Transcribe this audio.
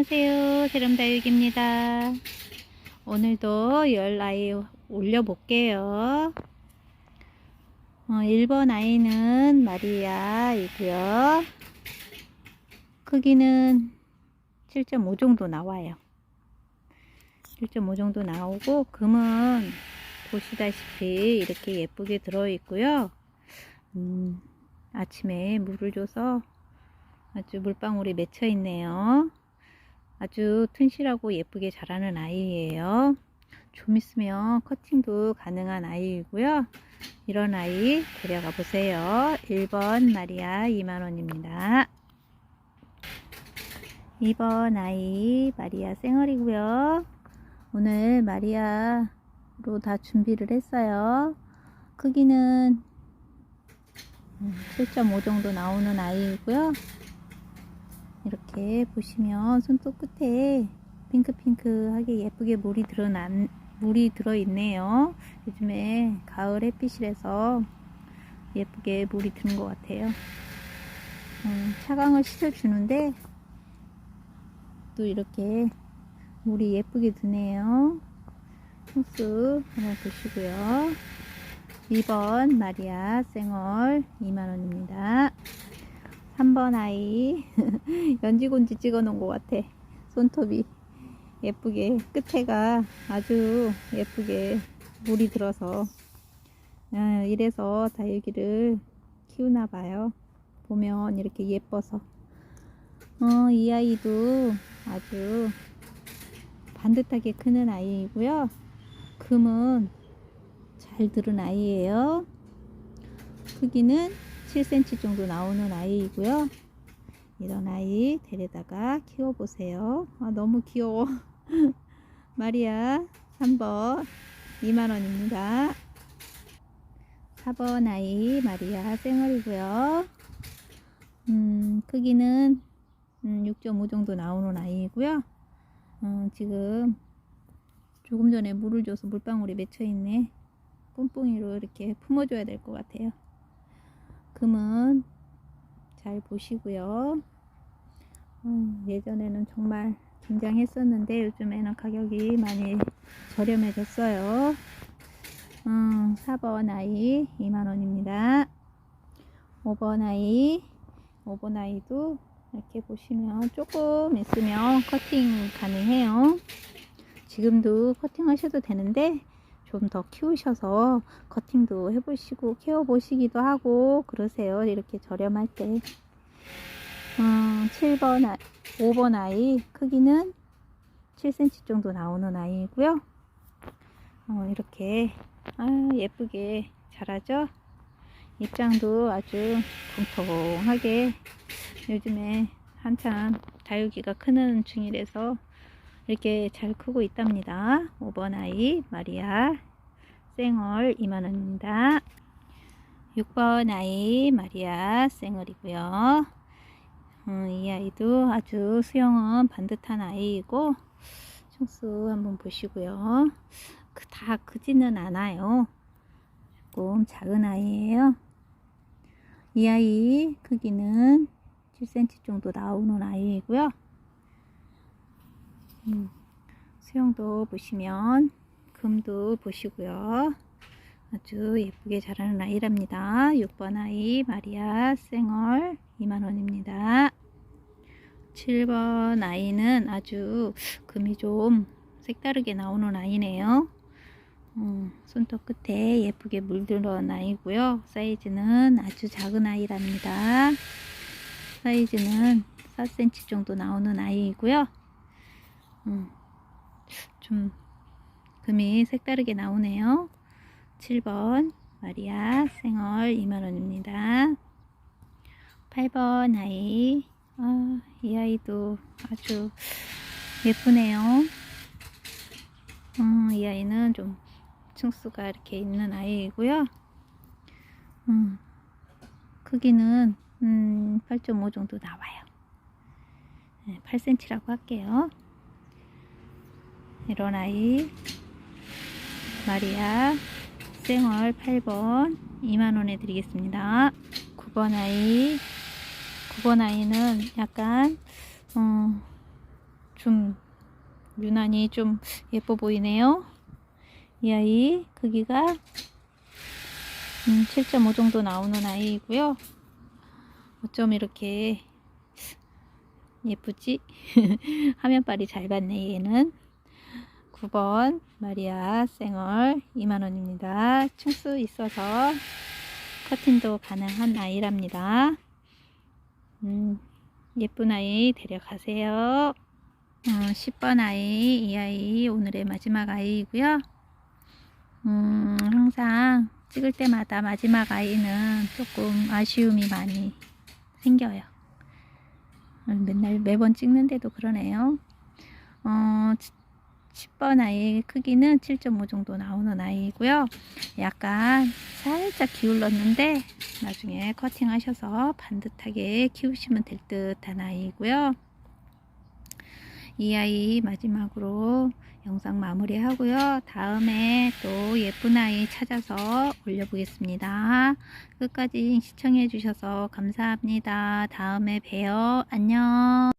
안녕하세요. 세름다육입니다. 오늘도 열 아이 올려 볼게요. 어, 1번 아이는 마리아 이고요. 크기는 7.5 정도 나와요. 7.5 정도 나오고 금은 보시다시피 이렇게 예쁘게 들어 있고요. 음, 아침에 물을 줘서 아주 물방울이 맺혀 있네요. 아주 튼실하고 예쁘게 자라는 아이예요. 좀 있으면 커팅도 가능한 아이이고요. 이런 아이 데려가 보세요. 1번 마리아 2만원입니다. 2번 아이 마리아 쌩얼이고요. 오늘 마리아로 다 준비를 했어요. 크기는 7.5 정도 나오는 아이이고요. 이렇게 보시면 손톱 끝에 핑크핑크하게 예쁘게 물이 드러난 물이 들어 있네요. 요즘에 가을 햇빛이라서 예쁘게 물이 드는 것 같아요. 음, 차광을 씻어주는데 또 이렇게 물이 예쁘게 드네요. 호수 한번 보시고요. 2번 마리아 쌩얼 2만원입니다. 3번 아이 연지곤지 찍어 놓은 것 같아. 손톱이 예쁘게 끝에가 아주 예쁘게 물이 들어서. 아, 이래서 다육이를 키우나 봐요. 보면 이렇게 예뻐서. 어, 이 아이도 아주 반듯하게 크는 아이이고요. 금은 잘 들은 아이예요. 크기는 7cm 정도 나오는 아이이고요. 이런 아이 데려다가 키워보세요. 아, 너무 귀여워. 마리아 3번 2만원입니다. 4번 아이 마리아 쌩얼이고요. 음, 크기는 음, 6.5 정도 나오는 아이이고요. 음, 지금 조금 전에 물을 줘서 물방울이 맺혀있네. 뿜뿡이로 이렇게 품어줘야 될 것 같아요. 금은 잘 보시고요. 음, 예전에는 정말 긴장했었는데 요즘에는 가격이 많이 저렴해졌어요. 음, 4번 아이 2만원입니다. 5번 아이 5번 아이도 이렇게 보시면 조금 있으면 커팅 가능해요. 지금도 커팅 하셔도 되는데 좀 더 키우셔서 커팅도 해보시고 키워보시기도 하고 그러세요. 이렇게 저렴할 때. 음, 7번, 아, 5번 아이 크기는 7cm 정도 나오는 아이고요. 어, 이렇게 아, 예쁘게 자라죠. 입장도 아주 통통하게 요즘에 한참 다육이가 크는 중이라서 이렇게 잘 크고 있답니다. 5번 아이 마리아 쌩얼 2만원입니다. 6번 아이 마리아 쌩얼이고요. 음, 이 아이도 아주 수영은 반듯한 아이이고 총수 한번 보시고요. 그, 다 크지는 않아요. 조금 작은 아이예요. 이 아이 크기는 7cm 정도 나오는 아이이고요. 음, 수영도 보시면 금도 보시고요. 아주 예쁘게 자라는 아이랍니다. 6번 아이 마리아 쌩얼 2만원입니다. 7번 아이는 아주 금이 좀 색다르게 나오는 아이네요. 음, 손톱 끝에 예쁘게 물들어온 아이고요. 사이즈는 아주 작은 아이랍니다. 사이즈는 4cm 정도 나오는 아이이고요. 음, 좀 금이 색다르게 나오네요. 7번 마리아 생얼 2만원입니다. 8번 아이 아, 이 아이도 아주 예쁘네요. 음, 이 아이는 좀 층수가 이렇게 있는 아이이고요. 음, 크기는 음, 8.5 정도 나와요. 네, 8cm라고 할게요. 이런 아이 마리아 생얼 8번 2만원에 드리겠습니다 9번 아이 9번 아이는 약간 어, 좀 유난히 좀 예뻐 보이네요. 이 아이 크기가 음, 7.5 정도 나오는 아이이고요. 어쩜 이렇게 예쁘지? 화면빨이 잘 받네 얘는 9번 마리아 쌩얼 2만원입니다. 층수 있어서 커팅도 가능한 아이랍니다. 음, 예쁜 아이 데려가세요. 어, 10번 아이, 이 아이 오늘의 마지막 아이이고요. 음, 항상 찍을 때마다 마지막 아이는 조금 아쉬움이 많이 생겨요. 음, 맨날 매번 찍는데도 그러네요. 어, 10번 아이의 크기는 7.5 정도 나오는 아이고요. 약간 살짝 기울었는데 나중에 커팅하셔서 반듯하게 키우시면 될 듯한 아이고요. 이 아이 마지막으로 영상 마무리 하고요. 다음에 또 예쁜 아이 찾아서 올려보겠습니다. 끝까지 시청해 주셔서 감사합니다. 다음에 봬요. 안녕.